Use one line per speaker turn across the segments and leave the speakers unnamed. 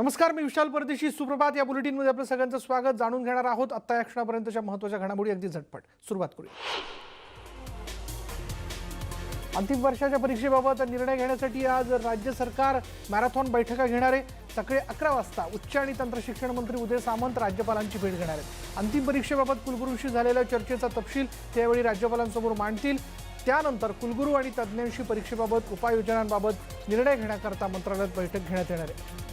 नमस्कार मी विशाल परदेशी सुप्रभात या बुलेटिनमध्ये आपलं सगळ्यांचं स्वागत जाणून घेणार आहोत आत्ता या क्षणापर्यंतच्या महत्त्वाच्या घडामोडी अगदी झटपट सुरुवात करूया अंतिम वर्षाच्या परीक्षेबाबत निर्णय घेण्यासाठी आज राज्य सरकार मॅरेथॉन बैठका घेणार आहे सकाळी अकरा वाजता उच्च आणि तंत्रशिक्षण मंत्री उदय सामंत राज्यपालांची भेट घेणार आहेत अंतिम परीक्षेबाबत कुलगुरूंशी झालेल्या चर्चेचा तपशील त्यावेळी राज्यपालांसमोर मांडतील त्यानंतर कुलगुरू आणि तज्ज्ञांशी परीक्षेबाबत उपाययोजनांबाबत निर्णय घेण्याकरता मंत्रालयात बैठक घेण्यात येणार आहे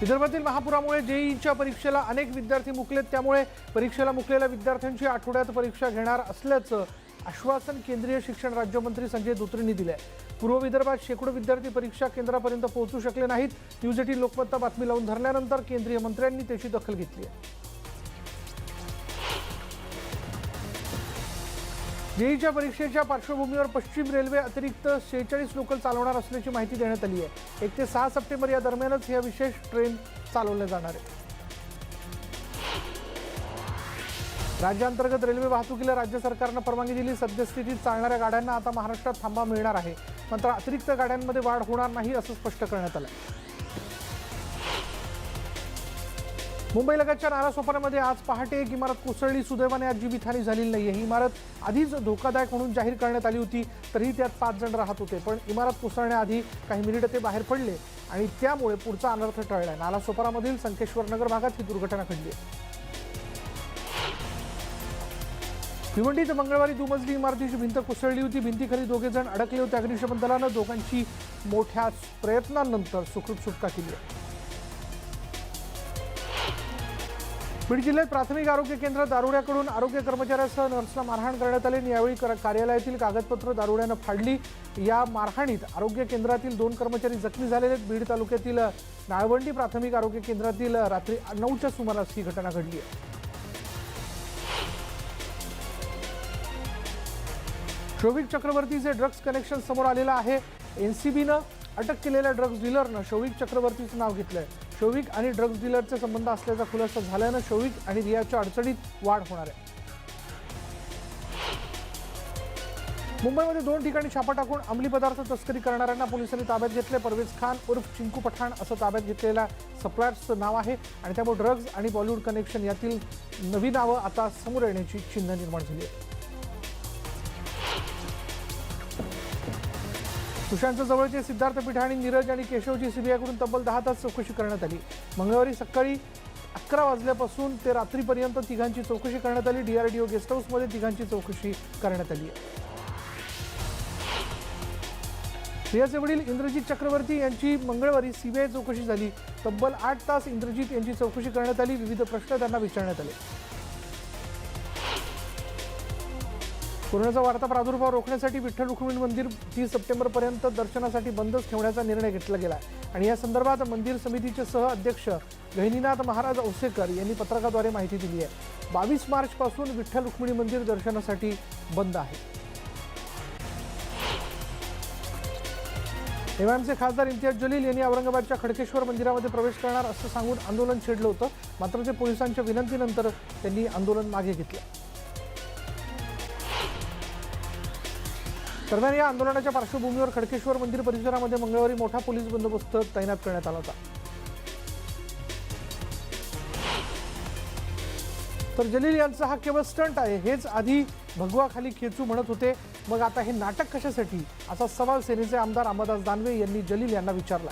विदर्भातील महापुरामुळे जेईच्या परीक्षेला अनेक विद्यार्थी मुकलेत त्यामुळे परीक्षेला मुकलेल्या विद्यार्थ्यांची आठवड्यात परीक्षा घेणार असल्याचं आश्वासन केंद्रीय शिक्षण राज्यमंत्री संजय धोत्रेंनी दिलं आहे पूर्व विदर्भात शेकडो विद्यार्थी परीक्षा केंद्रापर्यंत पोहोचू शकले नाहीत न्यूज एटीन लोकमत्ता बातमी लावून धरल्यानंतर केंद्रीय मंत्र्यांनी त्याची दखल घेतली आहे जेईच्या परीक्षेच्या पार्श्वभूमीवर पश्चिम रेल्वे अतिरिक्त शेहेचाळीस लोकल चालवणार असल्याची माहिती देण्यात आली आहे एक ते सहा सप्टेंबर या दरम्यानच या विशेष ट्रेन चालवल्या जाणार आहे राज्यांतर्गत रेल्वे वाहतुकीला राज्य सरकारनं परवानगी दिली सद्यस्थितीत चालणाऱ्या गाड्यांना आता महाराष्ट्रात थांबा मिळणार आहे मात्र अतिरिक्त गाड्यांमध्ये वाढ होणार नाही असं स्पष्ट करण्यात आलं मुंबई लगतच्या नालासोपारामध्ये आज पहाटे एक इमारत कोसळली सुदैवाने आज जीवितहानी झालेली नाही ही इमारत आधीच धोकादायक म्हणून जाहीर करण्यात आली होती तरीही त्यात पाच जण राहत होते पण इमारत कोसळण्याआधी काही मिनिटं ते बाहेर पडले आणि त्यामुळे पुढचा अनर्थ टळला नालासोपारामधील नगर भागात ही दुर्घटना घडली भिवंडीत मंगळवारी दुमजली इमारतीची भिंत कोसळली होती भिंतीखाली दोघे जण अडकले होते अग्निशमन दलानं दोघांची मोठ्या प्रयत्नांनंतर सुखरूप सुटका केली आहे बीड जिल्ह्यात प्राथमिक आरोग्य केंद्र दारुड्याकडून आरोग्य कर्मचाऱ्यासह नर्सला मारहाण करण्यात आली यावेळी कार्यालयातील कागदपत्र दारुड्यानं फाडली या मारहाणीत आरोग्य केंद्रातील दोन कर्मचारी जखमी झालेले आहेत बीड तालुक्यातील नाळवंडी प्राथमिक आरोग्य केंद्रातील रात्री नऊच्या सुमारास ही घटना घडली आहे शोभिक चक्रवर्तीचे ड्रग्ज कनेक्शन समोर आलेलं आहे एनसीबीनं अटक केलेल्या ड्रग्ज डीलरनं शौविक चक्रवर्तीचं नाव घेतलं आहे शोविक आणि ड्रग्ज डीलरचा संबंध असल्याचा खुलासा झाल्यानं शोविक आणि रियाच्या अडचणीत वाढ होणार आहे मुंबईमध्ये दोन ठिकाणी छापा टाकून अंमली पदार्थ तस्करी करणाऱ्यांना पोलिसांनी ताब्यात घेतले परवेज खान उर्फ चिंकू पठाण असं ताब्यात घेतलेल्या सप्लायर्सचं नाव आहे आणि त्यामुळे ड्रग्ज आणि बॉलिवूड कनेक्शन यातील नवी नावं आता समोर येण्याची चिन्ह निर्माण झाली आहे सुशांतच्या जवळचे सिद्धार्थ आणि नीरज आणि केशवजी सीबीआयकडून तब्बल दहा तास चौकशी करण्यात आली मंगळवारी सकाळी अकरा वाजल्यापासून ते रात्रीपर्यंत तिघांची चौकशी करण्यात आली डीआरडीओ गेस्ट हाऊसमध्ये तिघांची चौकशी करण्यात आली रियाचे वडील इंद्रजित चक्रवर्ती यांची मंगळवारी सीबीआय चौकशी झाली तब्बल आठ तास इंद्रजित यांची चौकशी करण्यात आली विविध प्रश्न त्यांना विचारण्यात आले कोरोनाचा वाढता प्रादुर्भाव रोखण्यासाठी विठ्ठल रुक्मिणी मंदिर तीस सप्टेंबरपर्यंत दर्शनासाठी बंदच ठेवण्याचा निर्णय घेतला गेला आणि या संदर्भात मंदिर समितीचे सह अध्यक्ष गहिनीनाथ महाराज औसेकर यांनी पत्रकाद्वारे माहिती दिली आहे बावीस मार्चपासून विठ्ठल रुक्मिणी मंदिर दर्शनासाठी बंद आहे एमआयएमचे खासदार इम्तियाज जलील यांनी औरंगाबादच्या खडकेश्वर मंदिरामध्ये प्रवेश करणार असं सांगून आंदोलन छेडलं होतं मात्र ते पोलिसांच्या विनंतीनंतर त्यांनी आंदोलन मागे घेतलं दरम्यान या आंदोलनाच्या पार्श्वभूमीवर खडकेश्वर मंदिर परिसरामध्ये मंगळवारी मोठा पोलीस बंदोबस्त तैनात करण्यात आला होता तर जलील यांचा हा केवळ स्टंट आहे हेच आधी भगवाखाली खेचू म्हणत होते मग आता हे नाटक कशासाठी असा सवाल सेनेचे आमदार अंबादास दानवे यांनी जलील यांना विचारला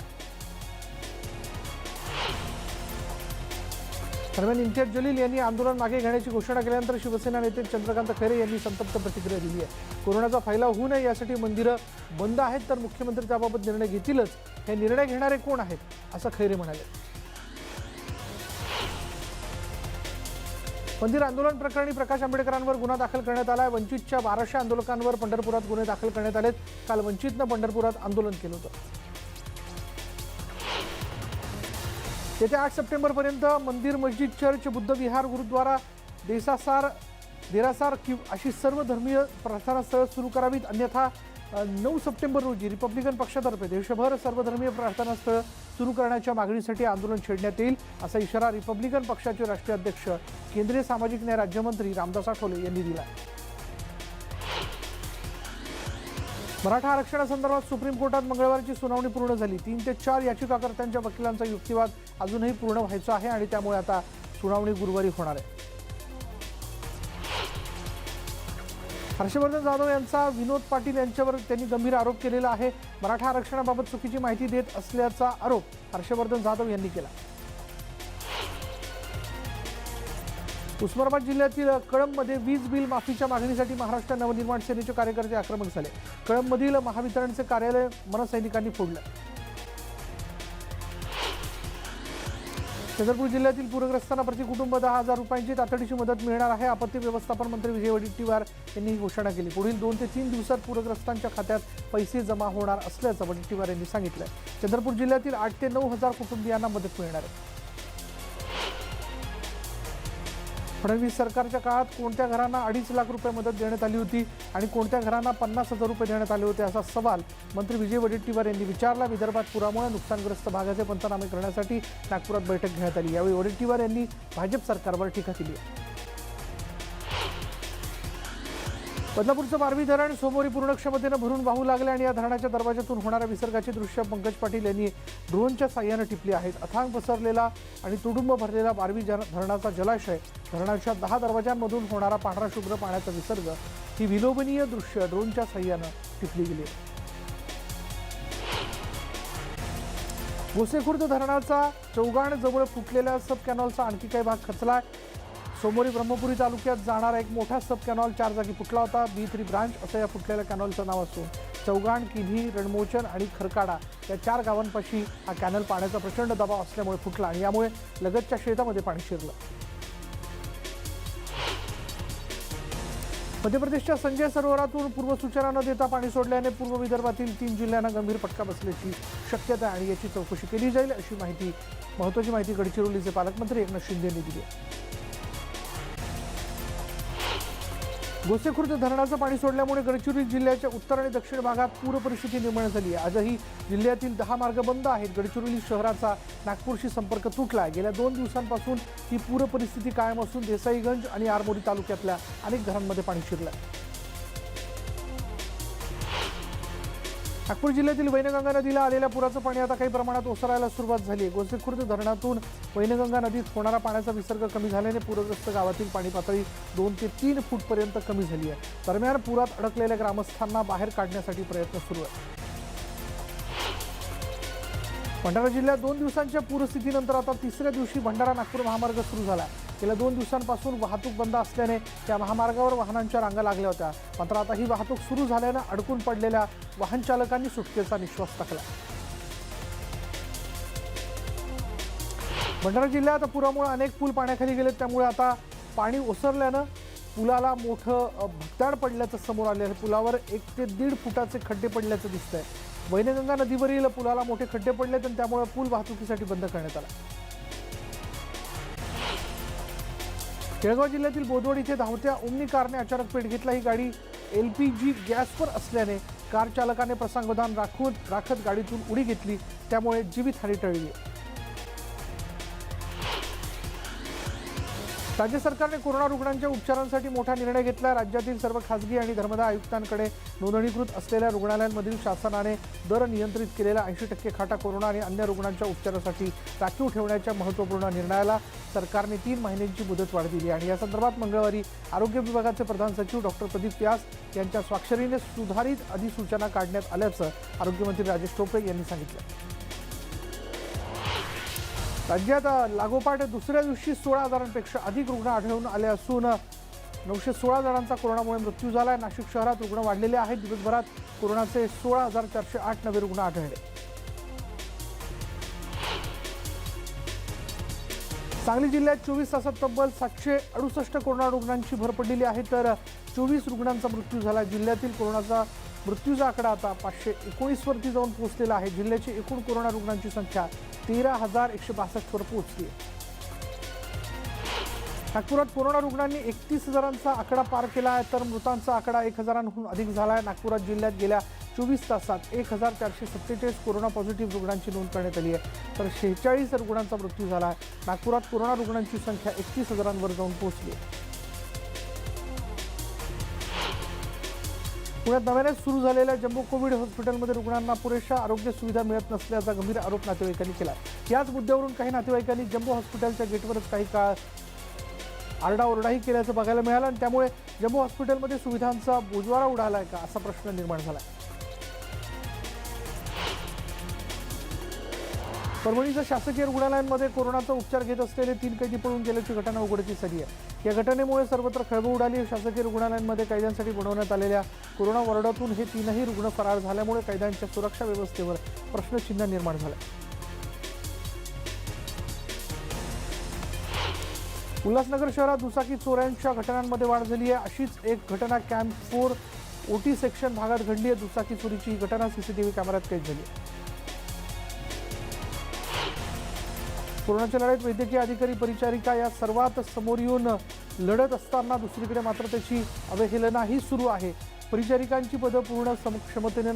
दरम्यान इम्तियाज जलील यांनी आंदोलन मागे घेण्याची घोषणा केल्यानंतर शिवसेना नेते चंद्रकांत खैरे यांनी संतप्त प्रतिक्रिया दिली आहे कोरोनाचा फैलाव होऊ नये यासाठी मंदिरं बंद आहेत तर मुख्यमंत्री त्याबाबत निर्णय घेतीलच हे निर्णय घेणारे कोण आहेत असं खैरे म्हणाले मंदिर आंदोलन प्रकरणी प्रकाश आंबेडकरांवर गुन्हा दाखल करण्यात आला आहे वंचितच्या बाराशे आंदोलकांवर पंढरपुरात गुन्हे दाखल करण्यात आलेत काल वंचितनं पंढरपुरात आंदोलन केलं होतं येत्या आठ सप्टेंबरपर्यंत मंदिर मस्जिद चर्च बुद्धविहार गुरुद्वारा देसासार देरासार कि अशी सर्व धर्मीय प्रार्थनास्थळं सुरू करावीत अन्यथा नऊ सप्टेंबर रोजी रिपब्लिकन पक्षातर्फे देशभर सर्वधर्मीय प्रार्थनास्थळं सुरू करण्याच्या मागणीसाठी आंदोलन छेडण्यात येईल असा इशारा रिपब्लिकन पक्षाचे राष्ट्रीय अध्यक्ष केंद्रीय सामाजिक न्याय राज्यमंत्री रामदास आठवले यांनी दिला मराठा आरक्षणासंदर्भात सुप्रीम कोर्टात मंगळवारची सुनावणी पूर्ण झाली तीन ते चार याचिकाकर्त्यांच्या वकिलांचा युक्तिवाद अजूनही पूर्ण व्हायचा आहे आणि त्यामुळे आता सुनावणी गुरुवारी होणार आहे हर्षवर्धन जाधव यांचा विनोद पाटील यांच्यावर त्यांनी गंभीर आरोप केलेला आहे मराठा आरक्षणाबाबत चुकीची माहिती देत असल्याचा आरोप हर्षवर्धन जाधव यांनी केला उस्मानाबाद जिल्ह्यातील कळंबमध्ये वीज बिल माफीच्या मागणीसाठी महाराष्ट्र नवनिर्माण सेनेचे कार्यकर्ते आक्रमक झाले कळंबमधील महावितरणचे कार्यालय मनसैनिकांनी फोडलं चंद्रपूर जिल्ह्यातील पूरग्रस्तांना प्रति कुटुंब दहा हजार रुपयांची तातडीची मदत मिळणार आहे आपत्ती व्यवस्थापन मंत्री विजय वडेट्टीवार यांनी ही घोषणा केली पुढील दोन ते तीन दिवसात पूरग्रस्तांच्या खात्यात पैसे जमा होणार असल्याचं वडेट्टीवार यांनी सांगितलं चंद्रपूर जिल्ह्यातील आठ ते नऊ हजार कुटुंबियांना मदत मिळणार आहे फडणवीस सरकारच्या काळात कोणत्या घरांना अडीच लाख रुपये मदत देण्यात आली होती आणि कोणत्या घरांना पन्नास हजार रुपये देण्यात आले होते असा सवाल मंत्री विजय वडेट्टीवार यांनी विचारला विदर्भात पुरामुळे नुकसानग्रस्त भागाचे पंचनामे करण्यासाठी नागपुरात बैठक घेण्यात आली यावेळी वडेट्टीवार यांनी भाजप सरकारवर टीका केली आहे बदलापूरचं बारवी धरण सोमोरी पूर्ण क्षमतेनं भरून वाहू लागले आणि या धरणाच्या दरवाजातून होणाऱ्या विसर्गाची दृश्य पंकज पाटील यांनी ड्रोनच्या साह्यानं टिपली आहेत अथांग पसरलेला आणि तुडुंब भरलेला बारवी धरणाचा जलाशय धरणाच्या दहा दरवाजांमधून होणारा पांढरा शुभ्र पाण्याचा विसर्ग ही विलोभनीय दृश्य ड्रोनच्या साह्यानं टिपली गेली गोसेखुर्द धरणाचा चौगाण जवळ फुटलेल्या सब कॅनॉलचा आणखी काही भाग खचला सोमोरी ब्रह्मपुरी तालुक्यात जाणारा एक मोठा सब कॅनॉल चार जागी फुटला होता बी थ्री ब्रांच असं या फुटलेल्या कॅनॉलचं नाव असून चौगाण किधी रणमोचन आणि खरकाडा या चार गावांपाशी हा कॅनल पाण्याचा प्रचंड दबाव असल्यामुळे फुटला आणि यामुळे लगतच्या शेतामध्ये पाणी शिरलं मध्य प्रदेशच्या संजय सरोवरातून पूर्वसूचना न देता पाणी सोडल्याने पूर्व विदर्भातील तीन जिल्ह्यांना गंभीर फटका बसल्याची शक्यता आणि याची चौकशी केली जाईल अशी माहिती महत्वाची माहिती गडचिरोलीचे पालकमंत्री एकनाथ शिंदे यांनी दिली गोसेखुर्द धरणाचं पाणी सोडल्यामुळे गडचिरोली जिल्ह्याच्या उत्तर आणि दक्षिण भागात पूरपरिस्थिती निर्माण झाली आहे आजही जिल्ह्यातील दहा मार्ग बंद आहेत गडचिरोली शहराचा नागपूरशी संपर्क तुटला आहे गेल्या दोन दिवसांपासून ही पूरपरिस्थिती कायम असून देसाईगंज आणि आरमोरी तालुक्यातल्या अनेक घरांमध्ये पाणी शिरलं आहे नागपूर जिल्ह्यातील वैनगंगा नदीला आलेल्या पुराचं पाणी आता काही प्रमाणात ओसरायला सुरुवात झाली आहे गोसेखुर्द धरणातून वैनगंगा नदीत होणारा पाण्याचा विसर्ग कमी झाल्याने पूरग्रस्त गावातील पाणी पातळी दोन ते तीन फूटपर्यंत कमी झाली आहे दरम्यान पुरात अडकलेल्या ग्रामस्थांना बाहेर काढण्यासाठी प्रयत्न सुरू आहे भंडारा जिल्ह्यात दोन दिवसांच्या पूरस्थितीनंतर आता तिसऱ्या दिवशी भंडारा नागपूर महामार्ग सुरू झाला गेल्या दोन दिवसांपासून वाहतूक बंद असल्याने त्या महामार्गावर वाहनांच्या रांगा लागल्या होत्या मात्र आता ही वाहतूक सुरू झाल्यानं अडकून पडलेल्या वाहन चालकांनी सुटकेचा निश्वास टाकला भंडारा जिल्ह्यात पुरामुळे अनेक पूल पाण्याखाली गेले त्यामुळे आता पाणी ओसरल्यानं पुलाला मोठं भगदाड पडल्याचं समोर आले आहे पुलावर एक ते दीड फुटाचे खड्डे पडल्याचं दिसतंय वैनगंगा नदीवरील पुलाला मोठे खड्डे पडले आणि त्यामुळे पूल वाहतुकीसाठी बंद करण्यात आला केळगाव जिल्ह्यातील बोदवड इथे धावत्या उमनी कारने अचानक पेट घेतला ही गाडी एल पी जी गॅसवर असल्याने कार चालकाने प्रसंगोधान राखून राखत गाडीतून उडी घेतली त्यामुळे जीवितहानी टळली राज्य सरकारने कोरोना रुग्णांच्या उपचारांसाठी मोठा निर्णय घेतला राज्यातील सर्व खासगी आणि धर्मदा आयुक्तांकडे नोंदणीकृत असलेल्या रुग्णालयांमधील शासनाने दर नियंत्रित केलेल्या ऐंशी टक्के खाटा कोरोना आणि अन्य रुग्णांच्या उपचारासाठी राखीव ठेवण्याच्या महत्त्वपूर्ण निर्णयाला सरकारने तीन महिन्यांची मुदतवाढ दिली आणि या संदर्भात मंगळवारी आरोग्य विभागाचे प्रधान सचिव डॉक्टर प्रदीप व्यास यांच्या स्वाक्षरीने सुधारित अधिसूचना काढण्यात आल्याचं आरोग्यमंत्री राजेश टोपे यांनी सांगितलं राज्यात लागोपाठ दुसऱ्या दिवशी सोळा हजारांपेक्षा अधिक रुग्ण आढळून आले असून नऊशे सोळा जणांचा कोरोनामुळे मृत्यू झाला आहे नाशिक शहरात रुग्ण वाढलेले आहेत दिवसभरात कोरोनाचे सोळा हजार चारशे आठ नवे रुग्ण आढळले सांगली जिल्ह्यात चोवीस तासात तब्बल सातशे अडुसष्ट कोरोना रुग्णांची भर पडलेली आहे तर चोवीस रुग्णांचा मृत्यू झाला जिल्ह्यातील कोरोनाचा मृत्यूचा आकडा आता पाचशे एकोणीसवरती जाऊन पोहोचलेला आहे जिल्ह्याची एकूण कोरोना रुग्णांची संख्या तेरा हजार एकशे बासष्टवर पोहोचली नागपुरात कोरोना रुग्णांनी एकतीस हजारांचा आकडा पार केला आहे तर मृतांचा आकडा एक हजारांहून अधिक झाला आहे नागपुरात जिल्ह्यात गेल्या चोवीस तासात एक हजार चारशे सत्तेचाळीस कोरोना पॉझिटिव्ह रुग्णांची नोंद करण्यात आली आहे तर शेहेचाळीस रुग्णांचा मृत्यू झाला आहे नागपुरात कोरोना रुग्णांची संख्या एकतीस हजारांवर जाऊन पोहोचली पुण्यात नव्याने सुरू झालेल्या जम्मू कोविड हॉस्पिटलमध्ये रुग्णांना पुरेशा आरोग्य सुविधा मिळत नसल्याचा गंभीर आरोप नातेवाईकांनी केला याच मुद्द्यावरून काही नातेवाईकांनी जम्मू हॉस्पिटलच्या गेटवरच काही काळ आरडाओरडाही केल्याचं बघायला मिळालं आणि त्यामुळे जम्मू हॉस्पिटलमध्ये सुविधांचा बोजवारा उडाला आहे का असा प्रश्न निर्माण झाला आहे परभणीच्या शासकीय रुग्णालयांमध्ये कोरोनाचा उपचार घेत असलेले तीन कैदी पळून गेल्याची घटना उघडकीस आली आहे या घटनेमुळे सर्वत्र खळबळ उडाली शासकीय रुग्णालयांमध्ये कैद्यांसाठी बनवण्यात आलेल्या कोरोना वॉर्डातून हे तीनही रुग्ण फरार झाल्यामुळे कैद्यांच्या सुरक्षा व्यवस्थेवर प्रश्नचिन्ह निर्माण झालं उल्हासनगर शहरात दुचाकी चोऱ्यांच्या घटनांमध्ये वाढ झाली आहे अशीच एक घटना कॅम्प फोर ओटी सेक्शन भागात घडली आहे दुचाकी चोरीची ही घटना सीसीटीव्ही कॅमेऱ्यात कैद झाली आहे कोरोनाच्या लढाईत वैद्यकीय अधिकारी परिचारिका या सर्वात समोर येऊन लढत असताना दुसरीकडे मात्र त्याची अवहेलनाही सुरू आहे परिचारिकांची पदं पूर्ण सम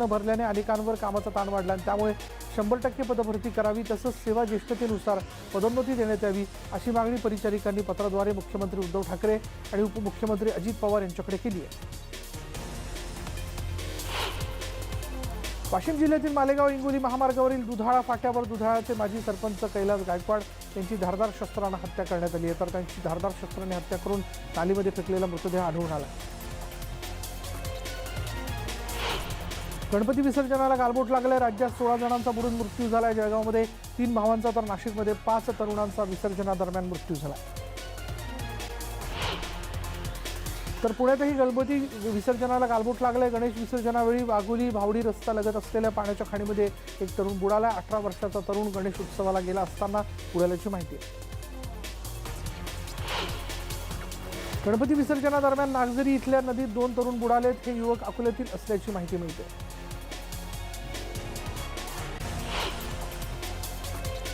न भरल्याने अनेकांवर कामाचा ताण वाढला आणि त्यामुळे शंभर टक्के पदभरती करावी तसंच सेवा ज्येष्ठतेनुसार पदोन्नती देण्यात यावी अशी मागणी परिचारिकांनी पत्राद्वारे मुख्यमंत्री उद्धव ठाकरे आणि उपमुख्यमंत्री अजित पवार यांच्याकडे केली आहे वाशिम जिल्ह्यातील मालेगाव इंगोली महामार्गावरील दुधाळा फाट्यावर दुधाळाचे माजी सरपंच कैलास गायकवाड यांची धारदार शस्त्रांना हत्या करण्यात आली आहे तर त्यांची धारदार शस्त्राने हत्या करून नालीमध्ये फेकलेला मृतदेह आढळून आला गणपती विसर्जनाला गालबोट लागलाय राज्यात सोळा जणांचा बुडून मृत्यू झालाय जळगावमध्ये तीन भावांचा तर नाशिकमध्ये पाच तरुणांचा विसर्जनादरम्यान मृत्यू झाला तर पुण्यातही गणपती विसर्जनाला गालबोट लागलं आहे गणेश विसर्जनावेळी वाघोली भावडी रस्ता लगत असलेल्या पाण्याच्या खाणीमध्ये एक तरुण बुडाला अठरा वर्षाचा तरुण गणेश उत्सवाला गेला असताना बुडाल्याची माहिती आहे गणपती विसर्जनादरम्यान नागझरी इथल्या नदीत दोन तरुण बुडालेत हे युवक अकोल्यातील असल्याची माहिती मिळते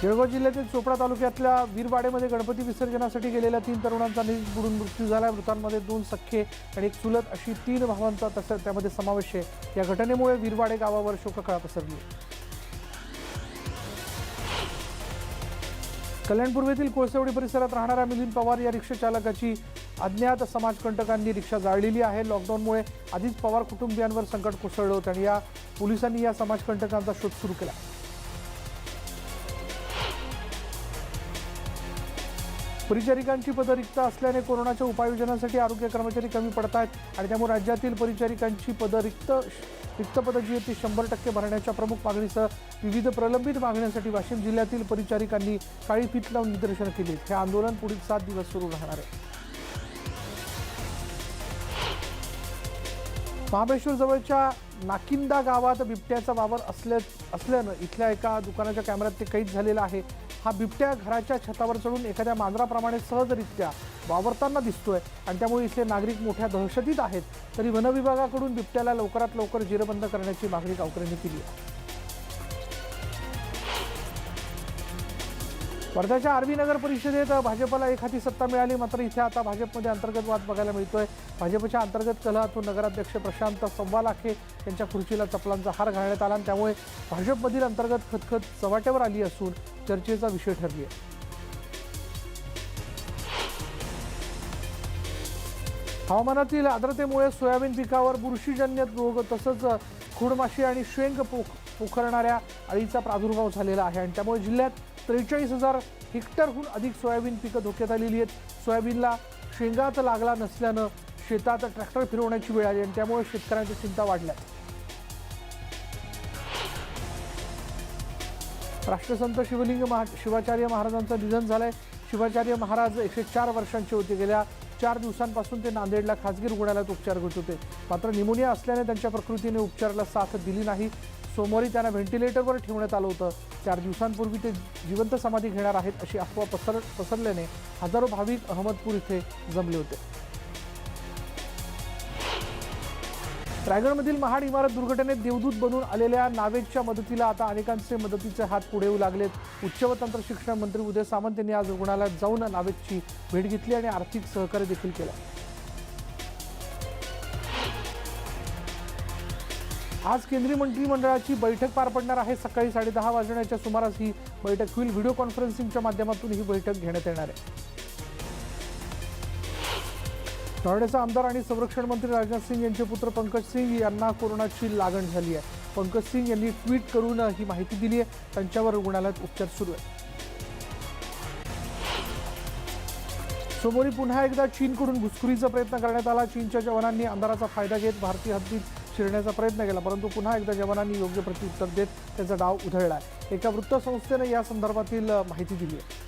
जळगाव जिल्ह्यातील चोपडा तालुक्यातल्या वीरवाडेमध्ये गणपती विसर्जनासाठी गेलेल्या तीन तरुणांचा निधी बुडून मृत्यू झाला मृतांमध्ये दोन सख्खे आणि एक चुलत अशी तीन भावांचा तसं त्यामध्ये समावेश आहे या घटनेमुळे वीरवाडे गावावर शोककळा पसरली कल्याणपूर्वेतील कोळसेवडी परिसरात राहणाऱ्या मिलिंद पवार या रिक्षाचालकाची अज्ञात समाजकंटकांनी रिक्षा जाळलेली आहे लॉकडाऊनमुळे आधीच पवार कुटुंबियांवर संकट कोसळलं होतं आणि या पोलिसांनी या समाजकंटकांचा शोध सुरू केला परिचारिकांची पदरिक्त असल्याने कोरोनाच्या उपाययोजनांसाठी आरोग्य कर्मचारी कमी पडत आहेत आणि त्यामुळे राज्यातील परिचारिकांची पदरिक्त रिक्त रिक्त पदं जी आहेत ती शंभर टक्के भरण्याच्या प्रमुख मागणीसह विविध प्रलंबित मागण्यांसाठी वाशिम जिल्ह्यातील परिचारिकांनी काळी फीत लावून निदर्शनं केली हे आंदोलन पुढील सात दिवस सुरू राहणार आहे महाबळेश्वर जवळच्या नाकिंदा गावात बिबट्याचा वावर असल्याच असल्यानं इथल्या एका दुकानाच्या कॅमेऱ्यात ते कैद झालेलं आहे हा बिबट्या घराच्या छतावर चढून एखाद्या मांजराप्रमाणे सहजरित्या वावरताना दिसतोय आणि त्यामुळे इथले नागरिक मोठ्या दहशतीत आहेत तरी वनविभागाकडून बिबट्याला लवकरात लवकर जिरबंद करण्याची मागणी गावकऱ्यांनी केली आहे वर्ध्याच्या आर्वी नगर परिषदेत भाजपला एखादी सत्ता मिळाली मात्र इथे आता भाजपमध्ये अंतर्गत वाद बघायला मिळतोय भाजपच्या अंतर्गत कलहातून नगराध्यक्ष प्रशांत सव्वा लाखे यांच्या खुर्चीला चपलांचा हार घालण्यात आला आणि त्यामुळे भाजपमधील अंतर्गत खतखत चव्हाट्यावर आली असून चर्चेचा विषय ठरली आहे हवामानातील आर्द्रतेमुळे सोयाबीन पिकावर बुरशीजन्य रोग तसंच खुडमाशी आणि शेंग पोख पोखरणाऱ्या अळीचा प्रादुर्भाव झालेला आहे आणि त्यामुळे जिल्ह्यात त्रेचाळीस हजार हेक्टरहून अधिक सोयाबीन पिकं धोक्यात आलेली आहेत सोयाबीनला शेंगात लागला नसल्यानं शेतात ट्रॅक्टर फिरवण्याची वेळ आली आणि त्यामुळे शेतकऱ्यांच्या चिंता वाढल्या राष्ट्रसंत शिवलिंग महा शिवाचार्य महाराजांचं निधन झालंय शिवाचार्य महाराज एकशे चार वर्षांचे होते गेल्या चार दिवसांपासून ते नांदेडला खासगी रुग्णालयात उपचार घेत होते मात्र निमोनिया असल्याने त्यांच्या प्रकृतीने उपचाराला साथ दिली नाही सोमवारी त्यांना व्हेंटिलेटरवर ठेवण्यात आलं होतं चार दिवसांपूर्वी ते जिवंत समाधी घेणार आहेत अशी अफवा पसर पसरल्याने हजारो भाविक अहमदपूर इथे जमले होते रायगडमधील महाड इमारत दुर्घटनेत देवदूत बनून आलेल्या नावेदच्या मदतीला आता अनेकांचे मदतीचे हात पुढे येऊ लागलेत उच्च व तंत्र शिक्षण मंत्री उदय सामंत यांनी आज रुग्णालयात जाऊन नावेदची भेट घेतली आणि आर्थिक सहकार्य देखील केलं आज केंद्रीय मंत्रिमंडळाची बैठक पार पडणार आहे सकाळी दहा वाजण्याच्या सुमारास ही बैठक होईल व्हिडिओ कॉन्फरन्सिंगच्या माध्यमातून ही बैठक घेण्यात येणार आहे नोएडाचा आमदार आणि संरक्षण मंत्री राजनाथ सिंग यांचे पुत्र पंकज सिंग यांना कोरोनाची लागण झाली आहे पंकज सिंग यांनी ट्विट करून ही माहिती दिली आहे त्यांच्यावर रुग्णालयात उपचार सुरू आहेत सोमवारी पुन्हा एकदा चीनकडून घुसखुरीचा प्रयत्न करण्यात आला चीनच्या जवानांनी आमदाराचा फायदा घेत भारतीय हद्दीत चिरण्याचा प्रयत्न केला परंतु पुन्हा एकदा जवानांनी योग्य प्रत्युत्तर देत त्याचा डाव उधळला आहे एका वृत्तसंस्थेनं या संदर्भातील माहिती दिली आहे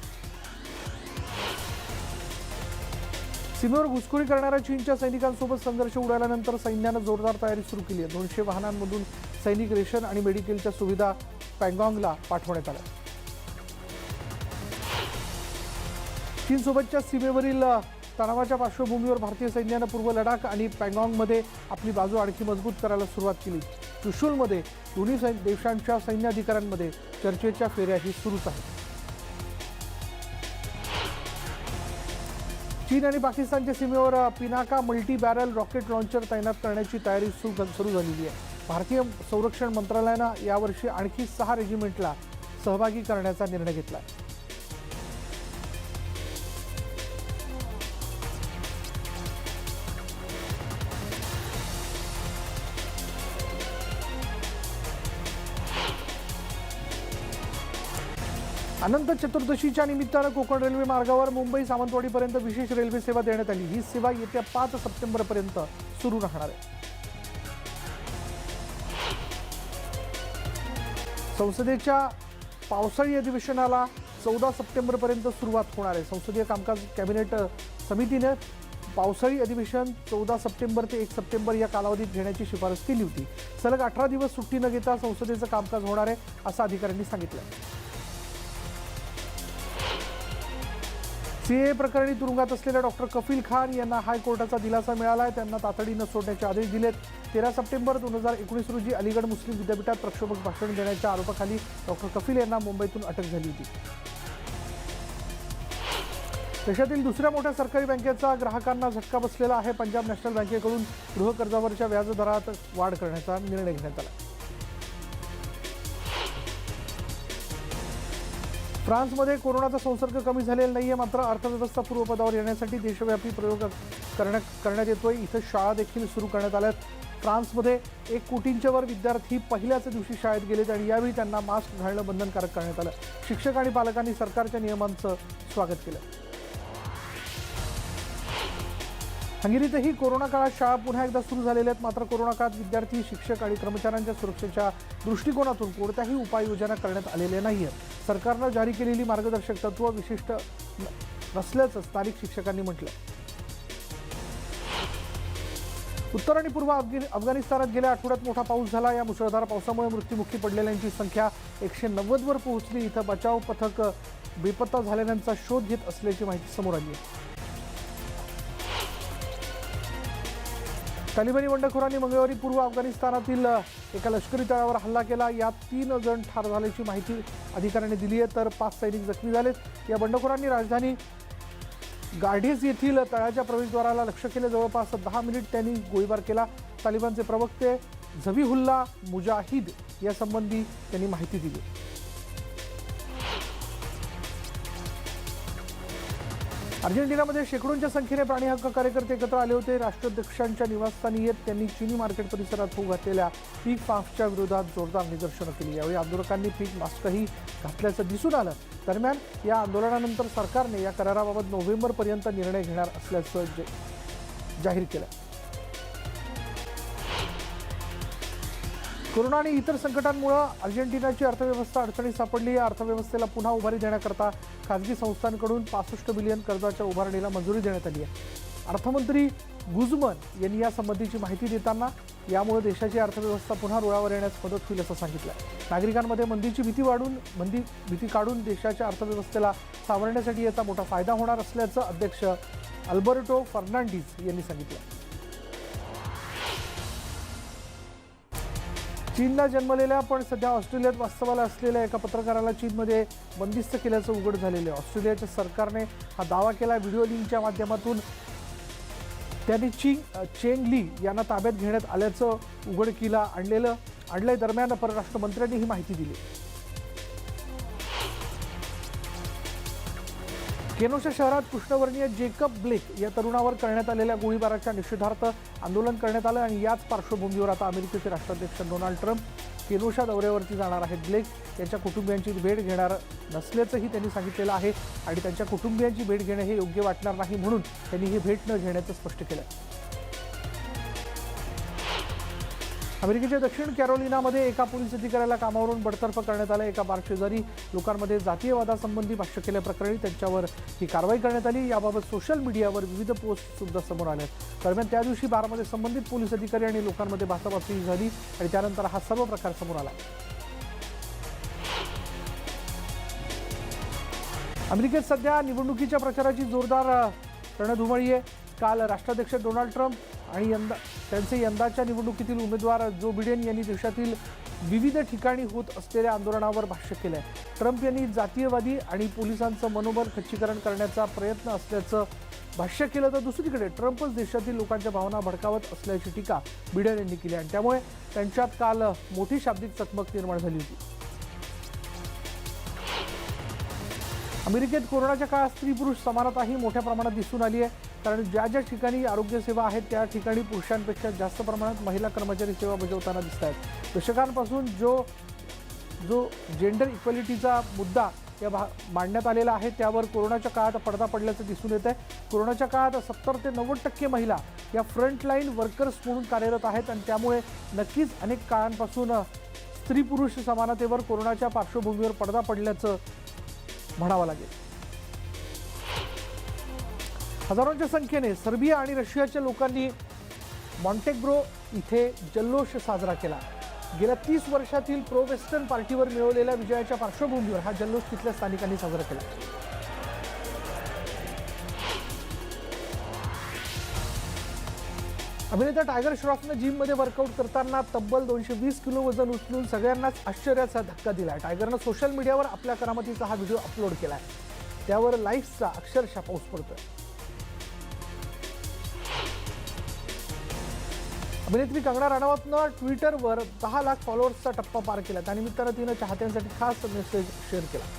सीमेवर घुसखोरी करणाऱ्या चीनच्या सैनिकांसोबत संघर्ष उडाल्यानंतर सैन्यानं जोरदार तयारी सुरू केली आहे दोनशे वाहनांमधून सैनिक रेशन आणि मेडिकलच्या सुविधा पँगॉंगला पाठवण्यात आल्या चीनसोबतच्या सीमेवरील तणावाच्या पार्श्वभूमीवर भारतीय सैन्यानं पूर्व लडाख आणि पँगॉंगमध्ये आपली बाजू आणखी मजबूत करायला सुरुवात केली चुशूलमध्ये दोन्ही सै देशांच्या अधिकाऱ्यांमध्ये चर्चेच्या फेऱ्याही सुरूच आहेत चीन आणि पाकिस्तानच्या सीमेवर Pinaka multi barrel rocket launcher तैनात करण्याची तयारी सुरू झालेली आहे भारतीय संरक्षण मंत्रालयानं यावर्षी आणखी सहा रेजिमेंटला सहभागी करण्याचा निर्णय घेतला आहे अनंत चतुर्दशीच्या निमित्तानं कोकण रेल्वे मार्गावर मुंबई सावंतवाडीपर्यंत विशेष रेल्वे सेवा देण्यात आली ही सेवा येत्या पाच सप्टेंबरपर्यंत सुरू राहणार आहे संसदेच्या पावसाळी अधिवेशनाला चौदा सप्टेंबरपर्यंत सुरुवात होणार आहे संसदीय कामकाज कॅबिनेट समितीनं पावसाळी अधिवेशन चौदा सप्टेंबर ते एक सप्टेंबर या कालावधीत घेण्याची शिफारस केली होती सलग अठरा दिवस सुट्टी न घेता संसदेचं कामकाज होणार आहे असं अधिकाऱ्यांनी सांगितलं सीए प्रकरणी तुरुंगात असलेल्या डॉक्टर कफील खान यांना हायकोर्टाचा दिलासा मिळाला आहे त्यांना तातडीनं सोडण्याचे आदेश दिलेत तेरा सप्टेंबर दोन हजार एकोणीस रोजी अलीगड मुस्लिम विद्यापीठात प्रक्षोभक भाषण देण्याच्या आरोपाखाली डॉक्टर कफील यांना मुंबईतून अटक झाली होती देशातील दुसऱ्या मोठ्या सरकारी बँकेचा ग्राहकांना झटका बसलेला आहे पंजाब नॅशनल बँकेकडून गृहकर्जावरच्या व्याजदरात वाढ करण्याचा निर्णय घेण्यात आला फ्रान्समध्ये कोरोनाचा संसर्ग कमी झालेला नाही आहे मात्र अर्थव्यवस्था पूर्वपदावर येण्यासाठी देशव्यापी प्रयोग करण्यात करण्यात येतोय इथं शाळा देखील सुरू करण्यात आल्यात फ्रान्समध्ये एक कोटींच्यावर विद्यार्थी पहिल्याच दिवशी शाळेत गेलेत आणि यावेळी त्यांना मास्क घालणं बंधनकारक करण्यात आलं शिक्षक आणि पालकांनी सरकारच्या नियमांचं स्वागत केलं हंगेरीतही कोरोना काळात शाळा पुन्हा एकदा सुरू झालेल्या आहेत मात्र कोरोना काळात विद्यार्थी शिक्षक आणि कर्मचाऱ्यांच्या सुरक्षेच्या दृष्टिकोनातून कोणत्याही उपाययोजना करण्यात आलेल्या नाही आहेत सरकारनं जारी केलेली मार्गदर्शक तत्व विशिष्ट नसल्याचं स्थानिक शिक्षकांनी म्हटलं उत्तर आणि पूर्व अफगाणिस्तानात गेल्या आठवड्यात मोठा पाऊस झाला या मुसळधार पावसामुळे मृत्यूमुखी पडलेल्यांची संख्या एकशे नव्वदवर पोहोचली इथं बचाव पथक बेपत्ता झालेल्यांचा शोध घेत असल्याची माहिती समोर आली आहे तालिबानी बंडखोरांनी मंगळवारी पूर्व अफगाणिस्तानातील एका लष्करी तळावर हल्ला केला यात तीन जण ठार झाल्याची माहिती अधिकाऱ्यांनी दिली आहे तर पाच सैनिक जखमी झालेत या बंडखोरांनी राजधानी गाढीज येथील तळाच्या प्रवेशद्वाराला लक्ष केले जवळपास दहा मिनिट त्यांनी गोळीबार केला तालिबानचे प्रवक्ते झबीहुल्ला मुजाहिद यासंबंधी त्यांनी माहिती दिली अर्जेंटिनामध्ये शेकडोंच्या संख्येने प्राणी हक्क कार्यकर्ते एकत्र आले होते राष्ट्राध्यक्षांच्या निवासस्थानी येत त्यांनी चिनी मार्केट परिसरात होऊ घातलेल्या पीक मास्कच्या विरोधात जोरदार निदर्शनं केली यावेळी आंदोलकांनी पीक मास्कही घातल्याचं दिसून आलं दरम्यान या आंदोलनानंतर सरकारने या कराराबाबत नोव्हेंबरपर्यंत निर्णय घेणार असल्याचं जाहीर केलं कोरोना आणि इतर संकटांमुळे अर्जेंटिनाची अर्थव्यवस्था अडचणीत सापडली या अर्थव्यवस्थेला पुन्हा उभारी देण्याकरता खाजगी संस्थांकडून पासष्ट बिलियन कर्जाच्या उभारणीला मंजुरी देण्यात आली आहे अर्थमंत्री गुजमन यांनी यासंबंधीची माहिती देताना यामुळे देशाची अर्थव्यवस्था पुन्हा रुळावर येण्यास मदत होईल असं सांगितलं नागरिकांमध्ये मंदीची भीती वाढून मंदी भीती काढून देशाच्या अर्थव्यवस्थेला सावरण्यासाठी याचा मोठा फायदा होणार असल्याचं अध्यक्ष अल्बर्टो फर्नांडिस यांनी सांगितलं चीनला जन्मलेल्या पण सध्या ऑस्ट्रेलियात वास्तवाला असलेल्या एका पत्रकाराला चीनमध्ये बंदिस्त केल्याचं उघड झालेलं आहे ऑस्ट्रेलियाच्या सरकारने हा दावा केला व्हिडिओ लिंकच्या माध्यमातून त्यांनी चिंग चेंग ली यांना ताब्यात घेण्यात आल्याचं उघडकीला आणलेलं आणल्या दरम्यान परराष्ट्र मंत्र्यांनी ही माहिती दिली केनोशा शहरात कृष्णवर्णीय जेकब ब्लेक या तरुणावर करण्यात आलेल्या गोळीबाराच्या निषेधार्थ आंदोलन करण्यात आलं आणि याच पार्श्वभूमीवर आता अमेरिकेचे राष्ट्राध्यक्ष डोनाल्ड ट्रम्प केनोशा दौऱ्यावरती जाणार आहेत ब्लेक त्यांच्या कुटुंबियांची भेट घेणार नसल्याचंही त्यांनी सांगितलेलं आहे आणि त्यांच्या कुटुंबियांची भेट घेणं हे योग्य वाटणार नाही म्हणून त्यांनी ही भेट न घेण्याचं स्पष्ट केलं अमेरिकेच्या दक्षिण कॅरोलिनामध्ये एका पोलीस अधिकाऱ्याला कामावरून बडतर्फ करण्यात आलं एका बारशेजारी लोकांमध्ये लोकांमध्ये जातीयवादासंबंधी भाष्य केल्याप्रकरणी त्यांच्यावर ही कारवाई करण्यात आली याबाबत सोशल मीडियावर विविध पोस्ट सुद्धा समोर आल्या दरम्यान त्या दिवशी बारमध्ये संबंधित पोलीस अधिकारी आणि लोकांमध्ये भासाभासी झाली आणि त्यानंतर हा सर्व प्रकार समोर आला अमेरिकेत सध्या निवडणुकीच्या प्रचाराची जोरदार रणधुमळी आहे काल राष्ट्राध्यक्ष डोनाल्ड ट्रम्प आणि यंदा त्यांचे यंदाच्या निवडणुकीतील उमेदवार जो बिडेन यांनी देशातील विविध ठिकाणी होत असलेल्या आंदोलनावर भाष्य केलं आहे ट्रम्प यांनी जातीयवादी आणि पोलिसांचं मनोबल खच्चीकरण करण्याचा प्रयत्न असल्याचं भाष्य केलं तर दुसरीकडे ट्रम्पच देशातील लोकांच्या भावना भडकावत असल्याची टीका बिडेन यांनी केली आणि त्यामुळे त्यांच्यात काल मोठी शाब्दिक चकमक निर्माण झाली होती अमेरिकेत कोरोनाच्या काळात स्त्री पुरुष समानताही मोठ्या प्रमाणात दिसून आली आहे कारण ज्या ज्या ठिकाणी आरोग्यसेवा आहेत त्या ठिकाणी पुरुषांपेक्षा जास्त प्रमाणात महिला कर्मचारी सेवा बजावताना दिसत आहेत दशकांपासून जो जो जेंडर इक्वॅलिटीचा मुद्दा या भा मांडण्यात आलेला आहे त्यावर कोरोनाच्या काळात पडदा पडल्याचं दिसून येत आहे कोरोनाच्या काळात सत्तर ते नव्वद टक्के महिला या फ्रंटलाईन वर्कर्स म्हणून कार्यरत आहेत आणि त्यामुळे नक्कीच अनेक काळांपासून स्त्री पुरुष समानतेवर कोरोनाच्या पार्श्वभूमीवर पडदा पडल्याचं म्हणावा लागेल हजारोंच्या संख्येने सर्बिया आणि रशियाच्या लोकांनी मॉन्टेग्रो इथे जल्लोष साजरा केला गेल्या तीस वर्षातील प्रो वेस्टर्न पार्टीवर मिळवलेल्या विजयाच्या पार्श्वभूमीवर हा जल्लोष तिथल्या स्थानिकांनी साजरा केला अभिनेता टायगर श्रॉफनं जिममध्ये वर्कआउट करताना तब्बल दोनशे वीस किलो वजन उचलून सगळ्यांनाच आश्चर्याचा धक्का दिला टायगरनं सोशल मीडियावर आपल्या करामतीचा हा व्हिडिओ अपलोड केला आहे त्यावर लाईफचा अक्षरशः पाऊस पडतोय अभिनेत्री कंगना राणावतनं ट्विटरवर दहा लाख फॉलोअर्सचा टप्पा पार केला त्यानिमित्तानं तिनं चाहत्यांसाठी खास मेसेज शेअर केला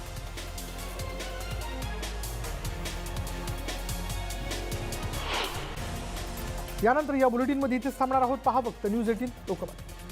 यानंतर या बुलेटिनमध्ये इथेच थांबणार आहोत पहा फक्त न्यूज एटीन लोकमत